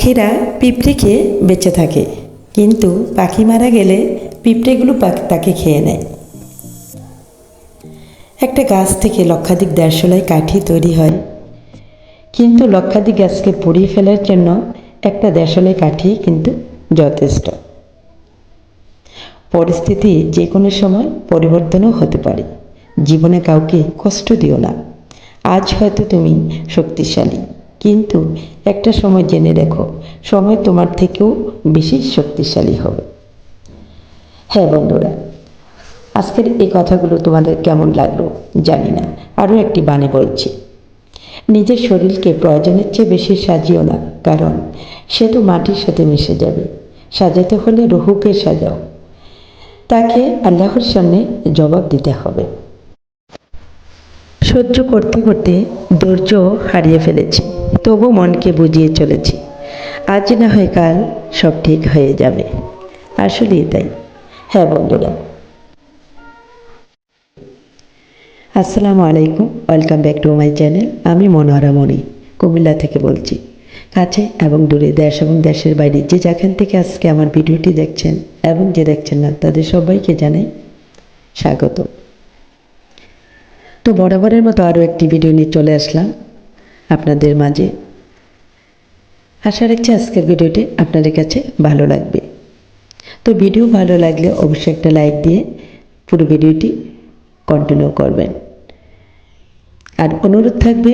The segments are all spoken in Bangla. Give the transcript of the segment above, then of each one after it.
পাখিরা পিঁপড়ে খেয়ে বেঁচে থাকে। কিন্তু পাখি মারা গেলে পিঁপড়েগুলো তাকে খেয়ে নেয়। একটা গাছ থেকে লক্ষাধিক দেড়শোলাই কাঠি তৈরি হয়। কিন্তু লক্ষাধিক গাছকে পুড়িয়ে ফেলার জন্য একটা দেড়শোলাই কাঠি কিন্তু যথেষ্ট। পরিস্থিতি যে কোনো সময় পরিবর্তনও হতে পারে। জীবনে কাউকে কষ্ট দিও না। আজ হয়তো তুমি শক্তিশালী। কিন্তু একটা সময় জেনে রেখো, সময় তোমার থেকেও বেশি শক্তিশালী হবে। হ্যাঁ বন্ধুরা, আজকের এই কথাগুলো তোমাদের কেমন লাগল জানি না, আরও একটি বাণী বলছি। নিজের শরীরকে প্রয়োজনের চেয়ে বেশি সাজিও না, কারণ সে তো মাটির সাথে মিশে যাবে। সাজাতে হলে রুহুকে সাজাও, তাকে আল্লাহর সামনে জবাব দিতে হবে। সহ্য করতে করতে ধৈর্য হারিয়ে ফেলেছি। তবু মনকে বুঝিয়ে চলেছি। আজ না হয় কাল সব ঠিক হয়ে যাবে। আসলেই তাই। হ্যাঁ বন্ধুরা। আসসালামু আলাইকুম। Welcome back to my channel আমি মনোয়ারা মণি, কুমিল্লা থেকে বলছি। কাছে এবং দূরে দেশ এবং দেশের বাইরে যে যেখান থেকে আজকে আমার ভিডিওটি দেখছেন এবং যে দেখছেন না, তাদের সবাইকে জানাই স্বাগত। তো বরাবরের মতো আরও একটি ভিডিও নিয়ে চলে আসলাম। আপনাদের মাঝে। আশা রাখছি আজকের ভিডিওটি আপনাদের কাছে ভালো লাগবে। তো ভিডিও ভালো লাগলে অবশ্যই একটা লাইক দিয়ে পুরো ভিডিওটি কন্টিনিউ করবেন। আর অনুরোধ থাকবে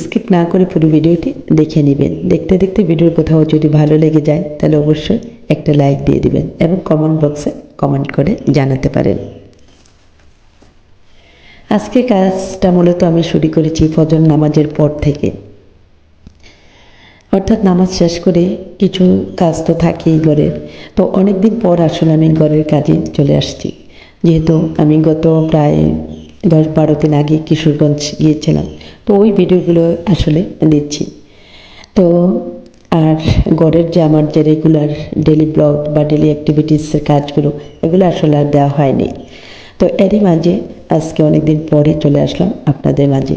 স্কিপ না করে পুরো ভিডিওটি দেখে নেবেন। দেখতে দেখতে ভিডিওর কোথাও যদি ভালো লেগে যায়, তাহলে অবশ্যই একটা লাইক দিয়ে দিবেন এবং কমেন্ট বক্সে কমেন্ট করে জানাতে পারেন। আজকে কাজটা মূলত আমি শুরু করেছি ফজর নামাজের পর থেকে। অর্থাৎ নামাজ শেষ করে কিছু কাজ তো থাকেই ঘরের। তো অনেক দিন পর আসলে আমি ঘরের কাজে চলে আসছি। যেহেতু আমি গত প্রায় দশ বারো দিন আগে কিশোরগঞ্জ গিয়েছিলাম। তো ওই ভিডিওগুলো আসলে দিচ্ছি তো আর ঘরের যে আমার যে রেগুলার ডেলি ব্লগ বা ডেলি অ্যাক্টিভিটিসের কাজগুলো, এগুলো আসলে আর দেওয়া হয়নি। তো এরই মাঝে আজকে অনেক দিন পরে চলে আসলাম আপনাদের মাঝে।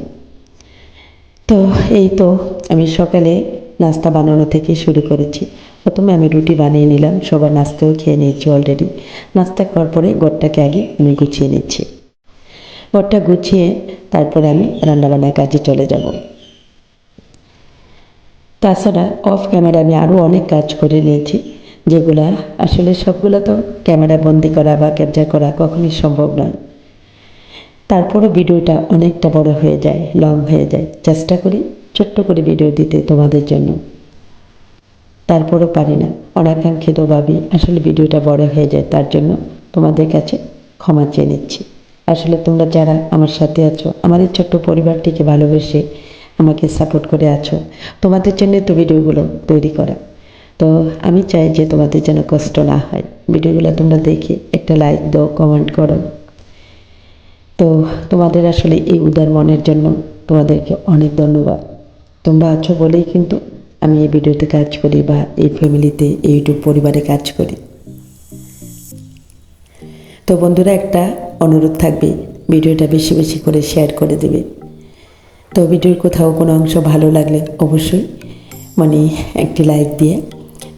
তো এই তো আমি সকালে নাস্তা বানানো থেকে শুরু করেছি। প্রথমে আমি রুটি বানিয়ে নিলাম, সবার নাস্তাও খেয়ে নিয়েছি অলরেডি নাস্তা খাওয়ার পরে ঘরটাকে আগে আমি গুছিয়ে নিচ্ছি। ঘরটা গুছিয়ে তারপরে আমি রান্নাবান্নার কাজে চলে যাব। তাছাড়া অফ ক্যামেরা আমি আরও অনেক কাজ করে নিয়েছি, যেগুলা আসলে সবগুলো তো ক্যামেরা বন্দি করা বা ক্যাপচার করা কখনই সম্ভব নয়। তারপরও ভিডিওটা অনেকটা বড় হয়ে যায় লং হয়ে যায়। চেষ্টা করি ছোট্ট করে ভিডিও দিতে তোমাদের জন্য। তারপরও পারি না। অনাকাঙ্ক্ষিত ভাবি আসলে ভিডিওটা বড় হয়ে যায়, তার জন্য তোমাদের কাছে ক্ষমা চেয়ে নিচ্ছি। আসলে তোমরা যারা আমার সাথে আছো আমার এই ছোট্ট পরিবারটিকে ভালোবেসে আমাকে সাপোর্ট করে আছো, তোমাদের জন্য তো ভিডিওগুলো তৈরি করা। তো আমি চাই যে তোমাদের যেন কষ্ট না হয়। ভিডিওগুলো তোমরা দেখে একটা লাইক দাও কমেন্ট করো। তো তোমাদের আসলে এই উদার মনের জন্য তোমাদেরকে অনেক ধন্যবাদ। তোমরা আছো বলেই কিন্তু আমি এই ভিডিওতে কাজ করি বা এই ফ্যামিলিতে, এই ইউটিউব পরিবারে কাজ করি। তো বন্ধুরা, একটা অনুরোধ থাকবে, ভিডিওটা বেশি বেশি করে শেয়ার করে দেবে। তো ভিডিওর কোথাও কোনো অংশ ভালো লাগলে অবশ্যই মানে একটি লাইক দিয়ে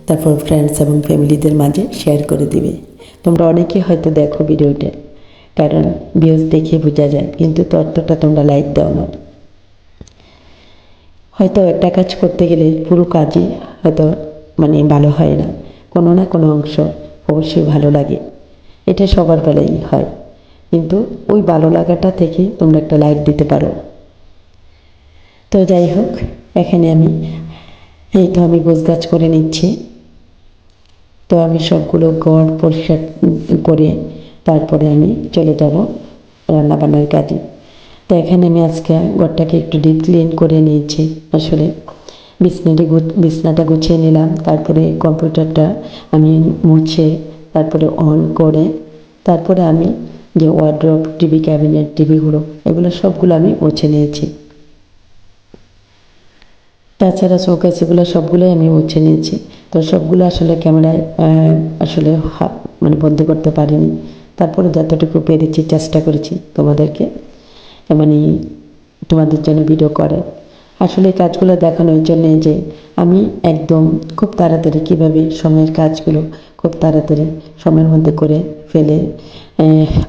তারপর ফ্রেন্ডস এবং ফ্যামিলিদের মাঝে শেয়ার করে দিবে। তোমরা অনেকেই হয়তো দেখো ভিডিওটা। কারণ ভিউজ দেখে বোঝা যায়, কিন্তু ততটা তোমরা লাইক দাও না। হয়তো একটা কাজ করতে গেলে পুরো কাজই হয়তো মানে ভালো হয় না, কোনো না কোনো অংশ অবশ্যই ভালো লাগে। এটা সবার বেলায় হয়, কিন্তু ওই ভালো লাগাটা থেকে তোমরা একটা লাইক দিতে পারো। তো যাই হোক, এখানে আমি, এই তো আমি গোছগাছ করে নিচ্ছি। তো আমি সবগুলো ঘর পরিষ্কার করে তারপরে আমি চলে যাব রান্নাবান্নার কাজে। তো এখানে আমি আজকে ঘরটাকে একটু ডিপ ক্লিন করে নিয়েছি। আসলে বিছনাটি বিছনাটা গুছিয়ে নিলাম, তারপরে কম্পিউটারটা আমি মুছে তারপরে অন করে, তারপরে আমি যে ওয়ার্ড্রপ টিভি ক্যাবিনেট টিভিগুলো এগুলো সবগুলো আমি মুছে নিয়েছি। তাছাড়া শোকেস এগুলো সবগুলোই আমি মুছে নিয়েছি। তো সবগুলো আসলে ক্যামেরায় আসলে মানে বন্দি করতে পারিনি। তারপরে যতটুকু পেরেছি চেষ্টা করেছি তোমাদেরকে মানে তোমাদের জন্য ভিডিও করে আসলে কাজগুলো দেখানোর জন্যে যে আমি একদম খুব তাড়াতাড়ি কীভাবে সময়ের কাজগুলো খুব তাড়াতাড়ি সময়ের মধ্যে করে ফেলে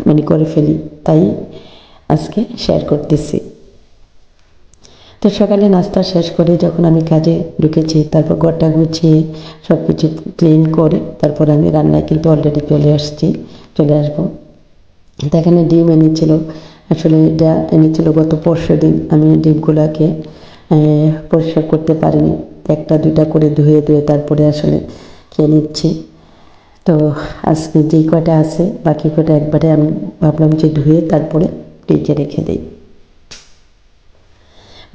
মানে করে ফেলি তাই আজকে শেয়ার করতেছি। তো সকালে নাস্তা শেষ করে যখন আমি কাজে ঢুকেছি, তারপর ঘরটা গুছিয়ে সব কিছু ক্লিন করে তারপর আমি রান্নায় কিন্তু অলরেডি চলে আসছি। চলে আসব। তো এখানে ডিম এনেছিল। আসলে এটা এনেছিল গত পরশু দিন। আমি ডিমগুলোকে পরিষ্কার করতে পারিনি। একটা, দুইটা করে ধুয়ে ধুয়ে তারপরে আসলে খেয়ে নিচ্ছি। তো আজকে যেই কটা আছে, বাকি কটা একবারে আমি ভাবলাম যে ধুয়ে তারপরে ফ্রিজে রেখে দিই।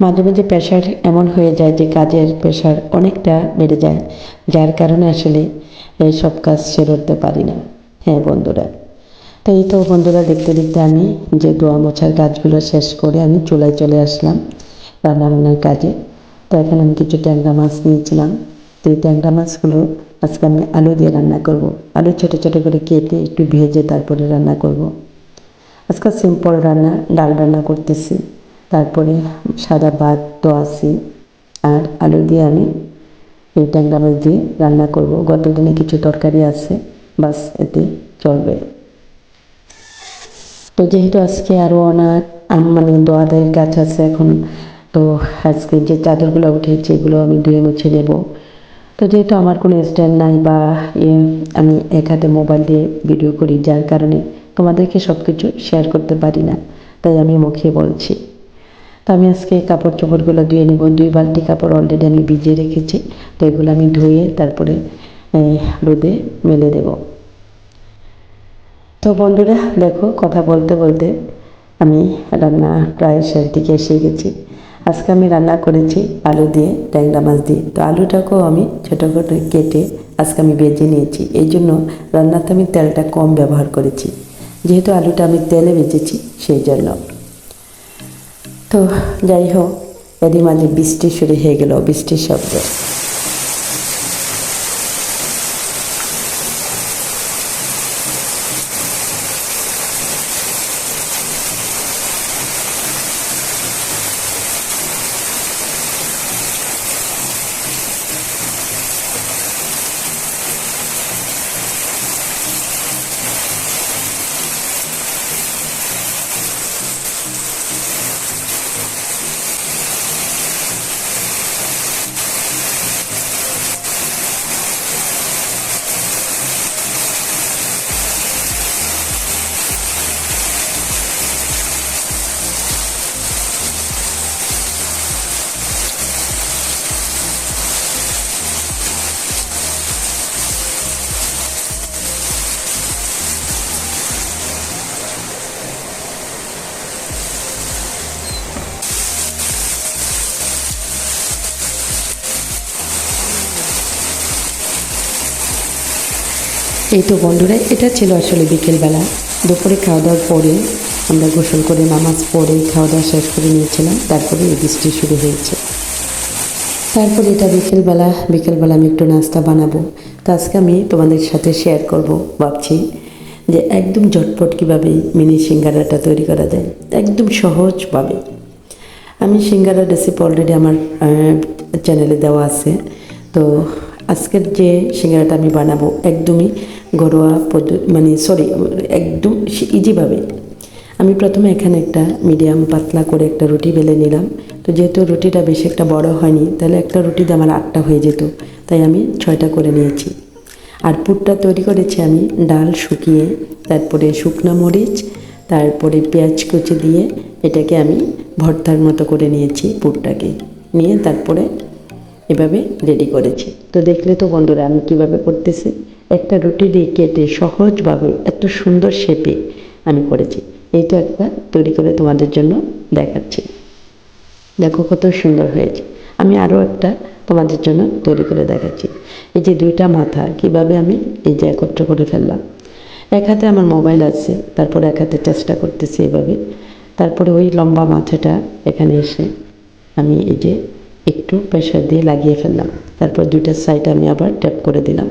মাঝে মাঝে প্রেশার এমন হয়ে যায় যে কাজের প্রেশার অনেকটা বেড়ে যায়। যার কারণে আসলে সব কাজ সেরে উঠতে পারি না। হ্যাঁ বন্ধুরা। তো এই তো বন্ধুরা, দেখতে দেখতে আমি যে দোয়া মোছার কাজগুলো শেষ করে আমি চুলায় চলে আসলাম রান্না বান্নার কাজে। তো এখন আমি কিছু ট্যাংরা মাছ নিয়েছিলাম। তো এই ট্যাংরা মাছগুলো আজকে আমি আলু দিয়ে রান্না করব। আলু ছোটো ছোটো করে কেটে একটু ভেজে তারপরে রান্না করব। আজকে সিম্পল রান্না, ডাল রান্না করতেছি। তারপরে সাদা ভাত তো আছে আর আলু দিয়ে আমি এই ট্যাংরা মাছ দিয়ে রান্না করব। গত দিনে কিছু তরকারি আছে। বাস এতে চলবে। তো যেহেতু আজকে আরও অনার মানে দোয়াদের গাছ আছে এখন, তো আজকে যে চাদরগুলো উঠেছে এগুলো আমি ধুয়ে মুছে নেব। তো যেহেতু আমার কোনো স্ট্যান্ড নাই বা আমি এক হাতে মোবাইল দিয়ে ভিডিও করি, যার কারণে তোমাদেরকে সব কিছু শেয়ার করতে পারি না, তাই আমি মুখে বলছি। তো আমি আজকে কাপড় চোপড়গুলো ধুয়ে নেব। দুই বালতি কাপড় অলরেডি আমি ভিজিয়ে রেখেছি, তো এগুলো আমি ধুয়ে তারপরে রোদে মেলে দেবো। তো বন্ধুরা, দেখো, কথা বলতে বলতে আমি রান্না প্রায় শেষ দিকে এসে গেছি। আজকে আমি রান্না করেছি আলু দিয়ে, ট্যাংরা মাছ দিয়ে। তো আলুটাকেও আমি ছোটো করে কেটে আজকে আমি বেজে নিয়েছি। এই জন্য রান্নাতে আমি তেলটা কম ব্যবহার করেছি। যেহেতু আলুটা আমি তেলে বেজেছি, সেই জন্য। তো যাই হোক, এরই মাঝে বৃষ্টি শুরু হয়ে গেল, বৃষ্টির শব্দ। এই তো বন্ধুরা, এটা ছিল আসলে বিকেলবেলা। দুপুরে খাওয়া দাওয়ার পরে আমরা গোসল করে নামাজ পড়ে খাওয়া দাওয়া শেষ করে নিয়েছিলাম, তারপরে এই বৃষ্টি শুরু হয়েছে। তারপরে এটা বিকেলবেলা বিকেলবেলা আমি একটু নাস্তা বানাবো। তো আজকে আমি তোমাদের সাথে শেয়ার করব, ভাবছি যে একদম ঝটপট কীভাবে মিনি সিঙ্গারাটা তৈরি করা যায়, একদম সহজভাবে। আমি সিঙ্গারা রেসিপি অলরেডি আমার চ্যানেলে দেওয়া আছে। তো আজকের যে সিঙ্গারাটা আমি বানাবো একদমই ঘরোয়া পদ্ধতি মানে সরি একদম ইজিভাবে আমি প্রথমে এখানে একটা মিডিয়াম পাতলা করে একটা রুটি বেলে নিলাম। তো যেহেতু রুটিটা বেশি একটা বড় হয়নি, তাহলে একটা রুটিতে আমার আটটা হয়ে যেত। তাই আমি ছয়টা করে নিয়েছি। আর পুরটা তৈরি করেছি আমি ডাল শুকিয়ে, তারপরে শুকনো মরিচ, তারপরে পেঁয়াজ কুচি দিয়ে এটাকে আমি ভর্তার মতো করে নিয়েছি পুরটাকে। নিয়ে তারপরে এভাবে রেডি করেছি। তো দেখলে তো বন্ধুরা আমি কীভাবে করতেছি? একটা রুটি দিয়ে কেটে সহজভাবে এত সুন্দর শেপে আমি করেছি। এই তো একটা তৈরি করে তোমাদের জন্য দেখাচ্ছি। দেখো কত সুন্দর হয়েছে। আমি আরও একটা তোমাদের জন্য তৈরি করে দেখাচ্ছি। এই যে দুইটা মাথা, কীভাবে আমি এই যে একত্র করে ফেললাম। এক হাতে আমার মোবাইল আছে, তারপরে এক হাতে চেষ্টা করতেছি এভাবে। তারপরে ওই লম্বা মাথাটা এখানে এসে আমি এই যে একটু প্রেশার দিয়ে লাগিয়ে ফেললাম। তারপর দুইটা সাইড আমি আবার ট্যাপ করে দিলাম।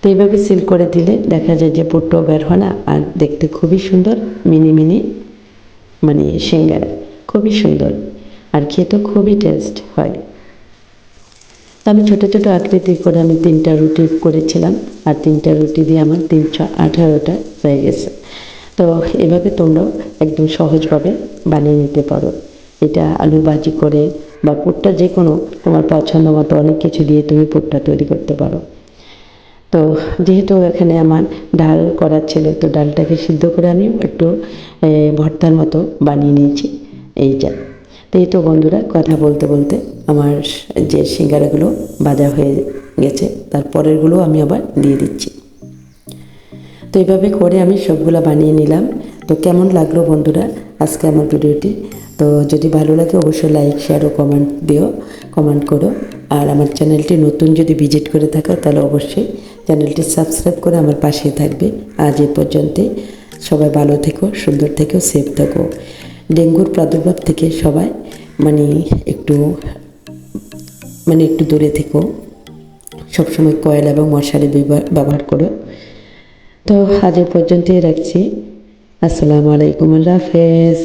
তো এইভাবে সিল করে দিলে দেখা যায় যে পুট্টো বের হয় না আর দেখতে খুবই সুন্দর, মিনি মিনি মানে সিঙ্গারা, খুবই সুন্দর আর খেতে খুবই টেস্ট হয়। তো আমি ছোটো ছোটো আকৃতি করে আমি তিনটা রুটি করেছিলাম আর তিনটা রুটি দিয়ে আমার তিনশো আঠারোটা হয়ে গেছে। তো এভাবে তোমরাও একদম সহজভাবে বানিয়ে নিতে পারো। এটা আলু ভাজি করে বা পুরটা যে কোনো তোমার পছন্দ মতো অনেক কিছু দিয়ে তুমি পুরটা তৈরি করতে পারো। তো যেহেতু এখানে আমার ডাল করার ছিল, তো ডালটাকে সিদ্ধ করে আমি একটু ভর্তার মতো বানিয়ে নিয়েছি এইটা তো এই তো বন্ধুরা, কথা বলতে বলতে আমার যে সিঙ্গারাগুলো ভাজা হয়ে গেছে তারপরেরগুলো আমি আবার দিয়ে দিচ্ছি। তো এইভাবে করে আমি সবগুলো বানিয়ে নিলাম। তো কেমন লাগল বন্ধুরা আজকে আমার ভিডিওটি? তো যদি ভালো লাগে অবশ্যই লাইক শেয়ার ও কমেন্ট দিও কমেন্ট করো। আর আমার চ্যানেলটি নতুন যদি ভিজিট করে থাকো, তাহলে অবশ্যই চ্যানেলটি সাবস্ক্রাইব করে আমার পাশে থাকবে। আজ এ পর্যন্তই। সবাই ভালো থেকো, সুন্দর থেকো সেফ থেকো। ডেঙ্গুর প্রাদুর্ভাব থেকে সবাই মানে একটু মানে একটু দূরে থেকো। সবসময় কয়েল এবং মশারি ব্যবহার করো। তো আজ পর্যন্তই রাখছি। আসসালামু আলাইকুম আল্লাহ হাফেজ।